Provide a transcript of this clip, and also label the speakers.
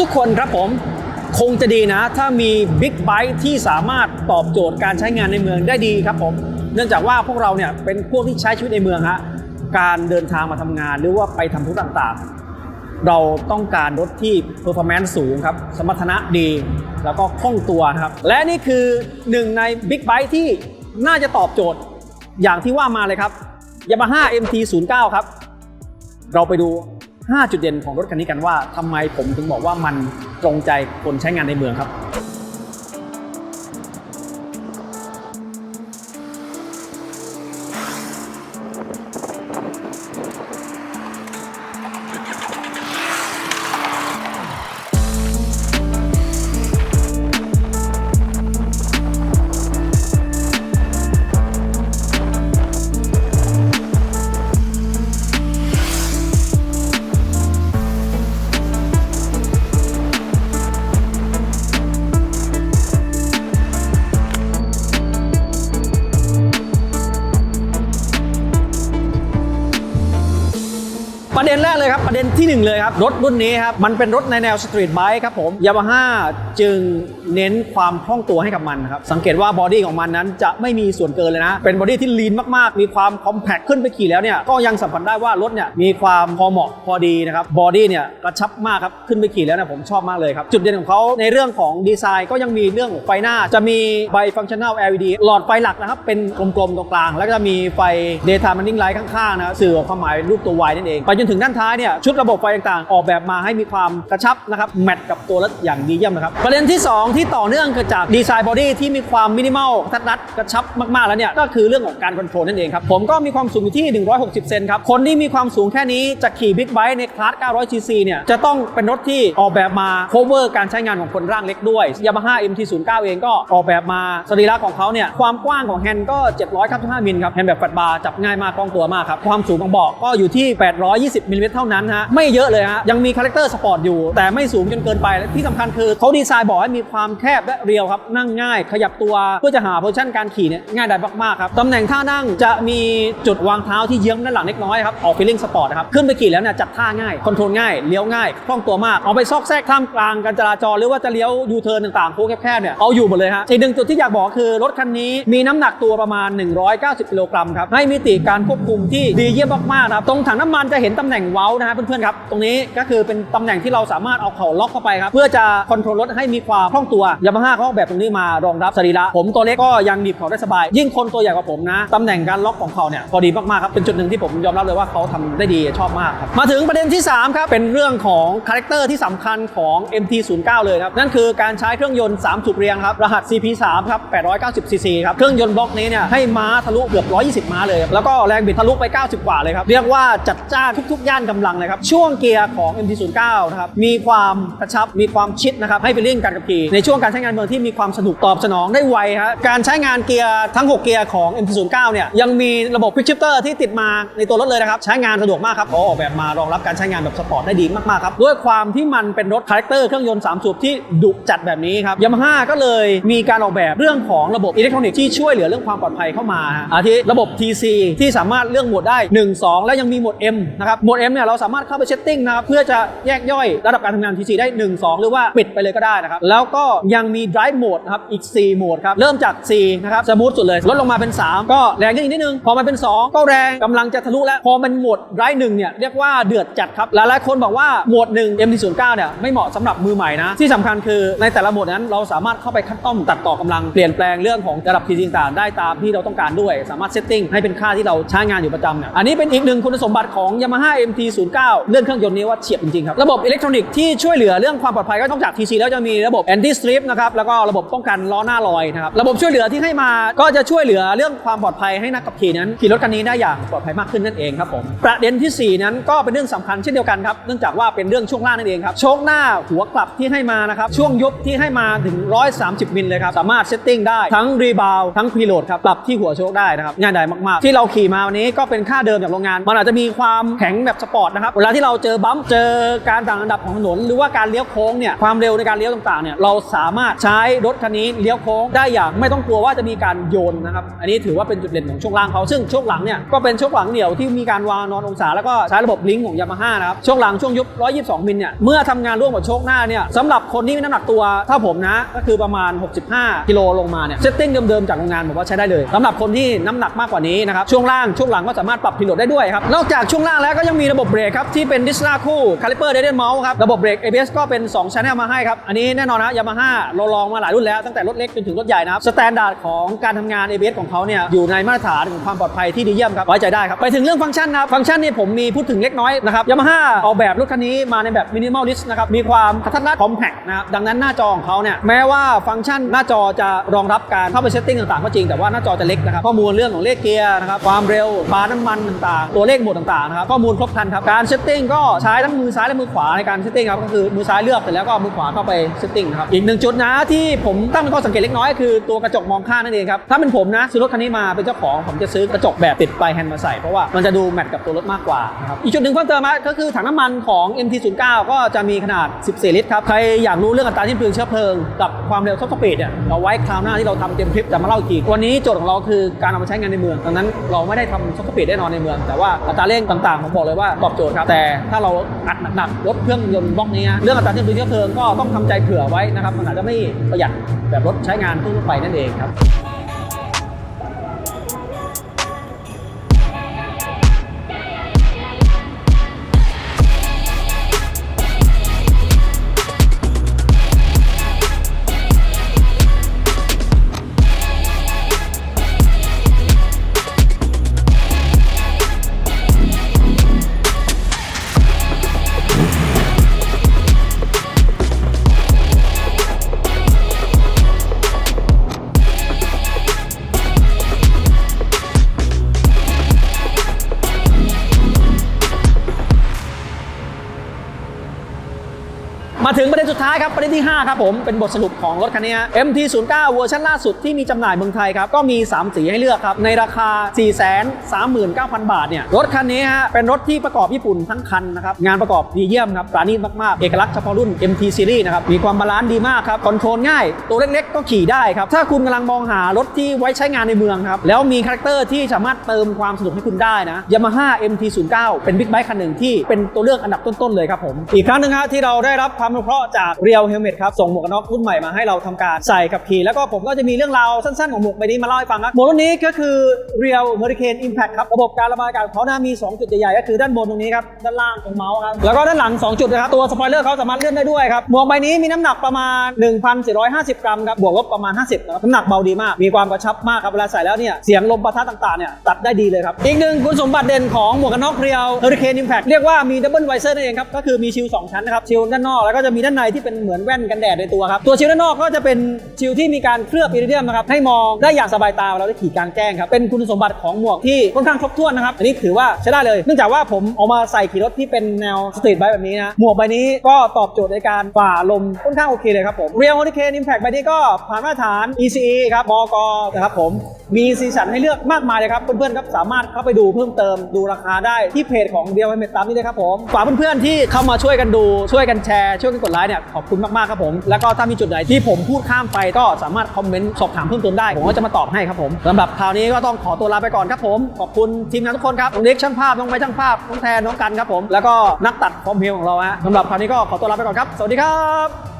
Speaker 1: ทุกๆ คนครับผมคงจะดีนะ ถ้ามีบิ๊กไบค์ที่สามารถตอบโจทย์การใช้งานในเมืองได้ดีครับผมเนื่องจากว่าพวกเราเนี่ยเป็นพวกที่ใช้ชีวิตในเมืองฮะการเดินทางมาทำงานหรือว่าไปทำธุระต่างๆ เราต้องการรถที่ performance สูงครับสมรรถนะดีแล้วก็คล่องตัวนะครับ และนี่คือหนึ่งในบิ๊กไบค์ที่น่าจะตอบโจทย์อย่างที่ว่ามาเลยครับ Yamaha MT09 ครับ เราไปดู 5 จุดเด่นของรถคันนี้กันว่าทำไมผมถึงบอกว่ามันตรงใจคนใช้งานในเมืองครับ ประเด็นแรกเลยครับ ประเด็นที่หนึ่งเลยครับ รถรุ่นนี้ครับ มันเป็นรถในแนวสตรีทไบค์ครับผมยามาฮ่าจึงเน้นความคล่องตัวให้กับมันครับ สังเกตว่าบอดี้ของมันนั้นจะไม่มีส่วนเกินเลยนะ เป็นบอดี้ที่ลีนมากๆ มีความคอมแพคขึ้นไปขี่แล้วเนี่ย ก็ยังสัมผัสได้ว่ารถเนี่ยมีความพอเหมาะพอดีนะครับ บอดี้เนี่ยกระชับมากครับ ขึ้นไปขี่แล้วนะผมชอบมากเลยครับ จุดเด่นของเขาในเรื่องของดีไซน์ก็ยังมีเรื่องของไฟหน้า จะมีไฟฟังชั่นแนล LED หลอดไฟหลักนะครับ เป็นกลมๆตรงกลาง แล้วก็จะมีไฟ daytime running light ข้างๆนะครับสื่อความหมายรูปตัว Y นั่นเองไปจนถึงด้านท้ายเนี่ยชุดระบบไฟต่างๆ ออกแบบมาให้มีความกระชับนะครับแมทกับตัวรถอย่างดีเยี่ยมนะครับประเด็นที่ 2 ที่ต่อเนื่องเกิดจากดีไซน์บอดี้ที่มีความมินิมอลทัดรัดกระชับมากๆแล้วเนี่ยก็คือเรื่องของการคอนโทรลนั่นเองครับผมก็มีความสูงอยู่ที่ 160 เซนครับคนที่มีความสูงแค่นี้จะขี่บิ๊กไบค์ในคลาส 900 cc เนี่ยจะต้องเป็นรถที่ออกแบบมา cover การใช้งานของคนร่างเล็กด้วย Yamaha MT09 เองก็ออกแบบมาสรีระของเขาเนี่ยความกว้างของแฮนด์ก็795มิลครับแฮนด์แบบแฟลตบาร์จับง่ายมากคล่องตัวมากครับความสูงของเบาะก็อยู่ที่ 820มิลลิเมตรเท่านั้นฮะไม่เยอะเลยฮะยังมีคาแรคเตอร์สปอร์ตอยู่ แต่ไม่สูงจนเกินไปและที่สำคัญคือเขาดีไซน์เบาะให้มีความแคบและเรียวครับนั่งง่าย ขยับตัวเพื่อจะหาโพซิชันการขี่เนี่ยง่ายได้มากๆครับตำแหน่งท่านั่งจะมีจุดวางเท้าที่เยื้องด้านหลังเล็กน้อยครับออกฟีลลิ่งสปอร์ตนะครับขึ้นไปขี่แล้วเนี่ยจับท่าง่ายคอนโทรลง่ายเลี้ยวง่ายคล่องตัวมากเอาไปซอกแซกท่ามกลางการจราจรหรือว่าจะเลี้ยวยูเทิร์นต่างๆโค้งแคบๆเนี่ยเอาอยู่หมดเลยฮะอีกหนึ่งจุดที่อยากบอกคือรถคันนี้มีน้ำหนักตัวประมาณ 190กิโลกรัมครับให้มิติการควบคุมที่ดีเยี่ยมมากๆครับตรงถังน้ำมันจะเห็นตำแหน่งเว้านะฮะเพื่อนๆครับตรงนี้ก็คือเป็นตำแหน่งที่เราสามารถเอาเข่าล็อกเข้าไปครับเพื่อจะคอนโทรลรถให้มีความคล่องตัวยามาฮ่าเขาออกแบบตรงนี้มารองรับสรีระผมตัวเล็กก็ยังหนีบเข่าได้สบาย ยิ่งคนตัวใหญ่กว่าผมนะตำแหน่งการล็อกของเข่าเนี่ยพอดีมากๆครับเป็นจุดหนึ่งที่ผมยอมรับเลยว่าเขาทำได้ดีชอบมากครับมาถึงประเด็นที่สามครับเป็นเรื่องของคาแรคเตอร์ที่สำคัญของ MT09 เลยครับนั่นคือการใช้เครื่องยนต์3สูบเรียงครับรหัส CP3 ครับ890 cc ครับเครื่องยนต์บล็อกนี้เนี่ยให้ม้าทะลุเกือบ120 ม้าเลย แล้วก็แรงบิดทะลุไป 90 กว่าเลยครับเรียกว่าจัดจ้านทุกๆย่านกำลังเลยครับ ช่วงเกียร์ของ MT09 นะครับ มีความกระชับ มีความชิดนะครับ ให้ฟีลลิ่งการขับขี่ ในช่วงการใช้งานเมืองที่มีความสนุกตอบสนองได้ไวฮะการใช้งานเกียร์ทั้ง 6 เกียร์ของ MT09 เนี่ยยังมีระบบ Quick Shifter ที่ติดมาในตัวรถเลยนะครับ ใช้งานสะดวกมากครับเขาออกแบบมารองรับการใช้งานแบบสปอร์ตได้ดีมากๆครับ ด้วยความที่มันเป็นรถคาแรคเตอร์เครื่องยนต์3สูบที่ดุจัดแบบนี้ครับยามาฮ่าก็เลยมีการออกแบบเรื่องของระบบอิเล็กทรอนิกส์ที่ช่วยเหลือเรื่องความปลอดภัยเข้ามาอาทิระบบ TC ที่สามารถเลือกโหมดได้ 1 2 แล้วยังมีโหมด M นะครับหมด M เนี่ยเราสามารถเข้าไปเซตติ้งนะครับเพื่อจะแยกย่อยระดับการทำงาน TC ได้ 1 2 หรือว่าปิดไปเลยก็ได้นะครับ แล้วก็ยังมี Drive Mode นะครับอีก 4 โหมดครับ เริ่มจาก C นะครับสมูทสุดเลย ลดลงมาเป็น 3 ก็แรงขึ้นอีกนิดนึง พอมันเป็น 2 ก็แรงกำลังจะทะลุแล้ว พอมันโหมด Drive 1เนี่ยเรียกว่าเดือดจัดครับหลายๆคนบอกว่าโหมด1 MT09 เนี่ยไม่เหมาะสำหรับมือใหม่นะที่สำคัญคือในแต่ละโหมดนั้นเราสามารถเข้าไปคัดต้อมตัดต่อกำลังเปลี่ยนแปลงเรื่องของระดับ TC ต่างๆได้ตามที่เราต้องการด้วย สามารถเซตติ้งให้เป็นค่าที่เราใช้งานอยู่ประจำเนี่ยอันนี้เป็นอีกหนึ่งคุณสมบัติของ Yamaha MT09 เรื่องเครื่องยนต์นี้ว่าเฉียบจริงๆครับระบบอิเล็กทรอนิกส์ที่ช่วยเหลือเรื่องความปลอดภัยก็นอกจาก TC แล้วจะมีระบบ anti slip นะครับแล้วก็ระบบป้องกันล้อหน้าลอยนะครับระบบช่วยเหลือที่ให้มาก็จะช่วยเหลือเรื่องความปลอดภัยให้นักขับขี่นั้นขี่รถคันนี้ได้อย่างปลอดภัยมากขึ้นนั่นเองครับผมประเด็นที่ 4 นั้นก็เป็นเรื่องสำคัญเช่นเดียวกันครับเนื่องจากว่าเป็นเรื่องช่วงล่างนั่นเองครับโชคหน้าหัวกลับที่ให้มานะครับช่วงยุบที่ให้มาถึง 130 มิลเลยครับสามารถเซตติ้งได้ทั้งรีบาวทั้งพ e โ o ดครับปรับที่หัวโชคได้นะครับง่ายดายมากๆ ที่เราขี่มาวันนี้ก็เป็นค่าเดิมจากโรงงาน มันอาจจะมีความแข็งแบบสปอร์ตนะครับ เวลาที่เราเจอบัมป์เจอการต่างระดับของถนน หรือว่าการเลี้ยวโค้งเนี่ย ความเร็วในการเลี้ยวต่างๆ เนี่ย เราสามารถใช้รถคันนี้เลี้ยวโค้งได้อย่างไม่ต้องกลัวว่าจะมีการโยนนะครับ อันนี้ถือว่าเป็นจุดเด่นของช่วงล่างเขา ซึ่งช่วงหลังเนี่ย ก็เป็นช่วงหลังเดี่ยวที่มีการวางนอนองศา แล้วก็ใช้ระบบลิงก์ของยามาฮ่านะครับ ช่วงหลังช่วงยุบ 122 มิลเนี่ย เมื่อทำงานร่วมกับโชคหน้าเนี่ยสำหรับคนที่มีน้ำหนักตัว ถ้าผมนะ ก็คือประมาณ 65 กิโลลงมาเนี่ยเซตติ้งเดิมๆจากโรงงานผมว่าใช้ได้เลยสำหรับคนที่น้ำหนักมากกว่านี้นะครับช่วงล่างช่วงหลังก็สามารถปรับพิโลดได้ด้วยครับนอกจากช่วงล่างแล้วก็ยังมีระบบเบรกครับที่เป็นดิสนาคู่คาลิเปอร์เดเดนเมาส์ครับระบบเบรก ABS ก็เป็น2 Channel มาให้ครับ อันนี้แน่นอนนะยามาฮ่าเราลองมาหลายรุ่นแล้วตั้งแต่รถเล็กจนถึงรถใหญ่นะครับสแตนดาร์ดของการทำงาน ABS ของเขาเนี่ยอยู่ในมาตรฐานของความปลอดภัยที่ดีเยี่ยมครับไว้ใจได้ครับไปถึงเรื่องฟังก์ชันนะครับฟังก์ชันนี่ผมมีพูดถึงเล็กน้อยนะครับยามาฮ่าออกแบบรถคันนี้มาในแบบมินิมอลลิสต์นะครับมีความกระทัดรัดคอมแพคนะครับดังนั้นหน้าจอของเขาเนี่ยแม้ว่าฟังก์ชันหน้าจอจะรองรับการเข้าไปเซตติ้งต่างๆก็จริงแต่ว่าหน้าจอจะเล็กนะครับข้อมูลเรื่องของเลขเกียร์นะครับความเร็วบาร์น้ำมันต่างๆ ตัวเลขหมดต่างๆนะครับข้อมูลครบครันครับ การเซตติ้งก็ใช้ทั้งมือซ้ายและมือขวาในการเซตติ้งครับ ก็คือมือซ้ายเลือกเสร็จแล้วก็มือขวาเข้าไปเซตติ้งครับ อีกหนึ่งจุดนะที่ผมตั้งเป็นข้อสังเกตเล็กน้อยคือตัวกระจกมองข้างนั่นเองครับ ถ้าเป็นผมนะซื้อรถคันนี้มาเป็นเจ้าของผมจะซื้อกระจกแบบติดปลายแฮนด์มาใส่เพราะว่ามันจะดูแมทกับตัวรถมากกว่านะครับอีกจุดหนึ่งเพิ่มเติมก็คือถังน้ำมันของ MT09 ก็จะมีขนาด 14 ลิตรครับใครอยากรู้เรื่องอัตราที่เปลืองเชื้อเพลิงกับความเร็วท็อปสปีดเนี่ยเราไว้คราวหน้าที่เราทำเต็มคลิปจะมาเล่าอีกวันนี้โจทย์ของเราคือการเอามาใช้งานในเมืองดังนั้นเราไม่ได้ทำท็อปสปีดแน่นอนในเมือง แต่ว่าอัตราเร่งต่างๆผมบอกเลยว่าตอบโจทย์ครับ แต่ถ้าเราอัดหนักๆรถเครื่องยนต์บล็อกนี้นะเรื่องอัตราที่เปลืองเชื้อเพลิงก็ต้องทำใจเผื่อไว้นะครับมันอาจจะไม่ประหยัดแบบรถใช้งานทั่วไปนั่นเองครับ มาถึงประเด็นสุดท้ายครับประเด็นที่ 5 ครับผม เป็นบทสรุปของรถคันนี้ MT09 เวอร์ชันล่าสุดที่มีจำหน่ายเมืองไทยครับ ก็มี 3 สีให้เลือกครับ ในราคา 439,000 บาทเนี่ยรถคันนี้ฮะเป็นรถที่ประกอบญี่ปุ่นทั้งคันนะครับ งานประกอบดีเยี่ยมครับปราณีตมากๆ เอกลักษณ์เฉพาะรุ่น MT Series นะครับมีความบาลานซ์ดีมากครับคอนโทรลง่าย ตัวเล็กๆ ก็ขี่ได้ครับถ้าคุณกำลังมองหารถที่ไว้ใช้งานในเมืองครับแล้วมีคาแรคเตอร์ที่สามารถเติมความสนุกให้คุณได้นะ Yamaha MT09 เป็นบิ๊กไบค์คันหนึ่งที่เป็นตัวเลือกอันดับต้นๆเลยครับผมอีกครั้งหนึ่งฮะที่เราได้รับความนุเคราะห์จาก Real Helmet ครับส่งหมวกกันน็อกรุ่นใหม่มาให้เราทำการใส่ขับขี่แล้วก็ผมก็จะมีเรื่องราวสั้นๆของหมวกใบนี้มาเล่าให้ฟังครับหมวกรุ่นนี้ก็คือ Real Hurricane Impact ครับระบบการระบายอากาศของเขานะมี 2 จุดใหญ่ๆก็คือด้านบนตรงนี้ครับด้านล่างตรงเมาส์ครับแล้วก็ด้านหลัง 2 จุดนะครับตัวสปอยเลอร์เขาสามารถเลื่อนได้ด้วยครับหมวกใบนี้มีน้ำหนักประมาณ 1,450 กรัมครับบวกลบประมาณ 50นะครับน้ำหนักเบาดีมาก มีความกระชับมากครับเวลาใส่แล้วเนี่ยเสียงลมปะทะต่างๆเนี่ยตัดได้ดีเลยครับอีกหนึ่งคุณสมบัติเด่นของหมวกกันน็อก Real Hurricane Impact เรียกว่ามีดับเบิลไวเซอร์นั่นเองครับก็คือมีชิลสองชั้นนะครับชิลด้านนอกแล้วก็จะมีด้านในที่เป็นเหมือนแว่นกันแดดในตัวครับ ตัวชิลด้านนอกก็จะเป็นชิลที่มีการเคลือบอิริเดียมนะครับให้มองได้อย่างสบายตาเวลาได้ขี่กลางแจ้งครับเป็นคุณสมบัติของหมวกที่ค่อนข้างครบถ้วนนะครับอันนี้ถือว่าใช้ได้เลยเนื่องจากว่าผมเอามาใส่ขี่รถที่เป็นแนวสตรีทไบค์แบบนี้นะหมวกใบนี้ก็ตอบโจทย์ในการฝ่าลมค่อนข้างโอเคเลยครับผม Real Hurricane Impact ใบนี้ก็ผ่านมาตรฐาน ECE ครับบกนะครับผม มีสีสันให้เลือกมากมายเลยครับ เพื่อนๆครับสามารถเข้าไปดูเพิ่มเติมดูราคาได้ที่เพจของเดียวเมตตามนี้เลยครับผมฝากเพื่อนๆที่เข้ามาช่วยกันดูช่วยกันแชร์ช่วยกันกดไลค์เนี่ยขอบคุณมากๆครับผมแล้วก็ถ้ามีจุดไหนที่ผมพูดข้ามไปก็สามารถคอมเมนต์สอบถามเพิ่มเติมได้ผมก็จะมาตอบให้ครับผมสำหรับคราวนี้ก็ต้องขอตัวลาไปก่อนครับผม ขอบคุณทีมงานทุกคนครับน้องเล็กช่างภาพน้องไม้ช่างภาพน้องแทนน้องกันครับผมแล้วก็นักตัดฟอร์มเฮลของเราฮะสำหรับคราวนี้ก็ขอตัวลาไปก่อนครับ สวัสดีครับ